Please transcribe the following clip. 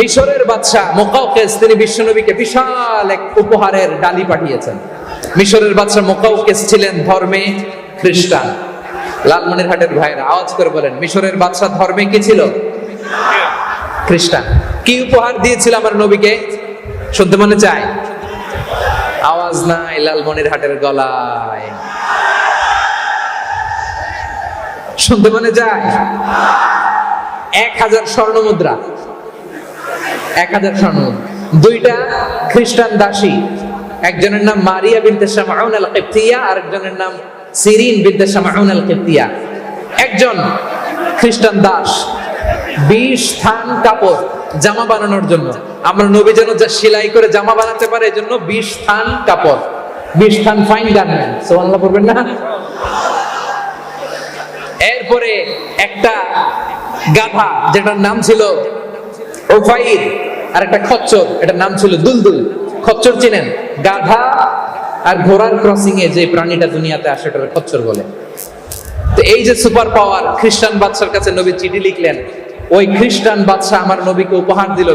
মিশরের বাদশাহ মোকাউকেস তিনি বিশ্বনবীকে বিশাল এক উপহারের ডালি পাঠিয়েছেন। মিশরের বাদশাহ মোকাউকেস ছিলেন ধর্মে খ্রিস্টান। লালমনিরহাটের ভাইরা আওয়াজ করে বলেন, মিশরের বাদশাহ ধর্মে কি ছিল? খ্রিস্টান। কি উপহার দিয়েছিল আমার নবীকে? শুনতে মনে চায়? আওয়াজ নাই লালমনিরহাটের গলায়। শুনতে মনে যায় এক হাজার স্বর্ণ মুদ্রা এক হাজার স্বর্ণ। দুইটা খ্রিস্টান দাসী। একজনের নাম মারিয়া বিনতে শামাউন আল কিবতিয়া আর একজনের নাম সিরিন বিনতে শামাউন আল কিবতিয়া একজন খ্রিস্টান দাস, বিশ থান কাপড় জামা বানানোর জন্য। আমরা নবী যেন যা সেলাই করে জামা বানাতে পারে, এই জন্য বিশ থান কাপড়। বিশ থান ফাইন গার্মেন্ট সোমানলা করবেন না? এরপরে একটা গাধা, যেটার নাম ছিল ওফাইর আর একটা খচ্চর, এটার নাম ছিল দুলদুল। খচ্চর চিনেন? গাধা আর ঘোড়ার ক্রসিং এ যে প্রাণীটা দুনিয়াতে আসে ওটার খচ্চর বলে। তো এই যে সুপার পাওয়ার খ্রিস্টান বাদশার কাছে নবী চিঠি লিখলেন, ওই খ্রিস্টান বাদশা আমার নবীকে উপহার দিল।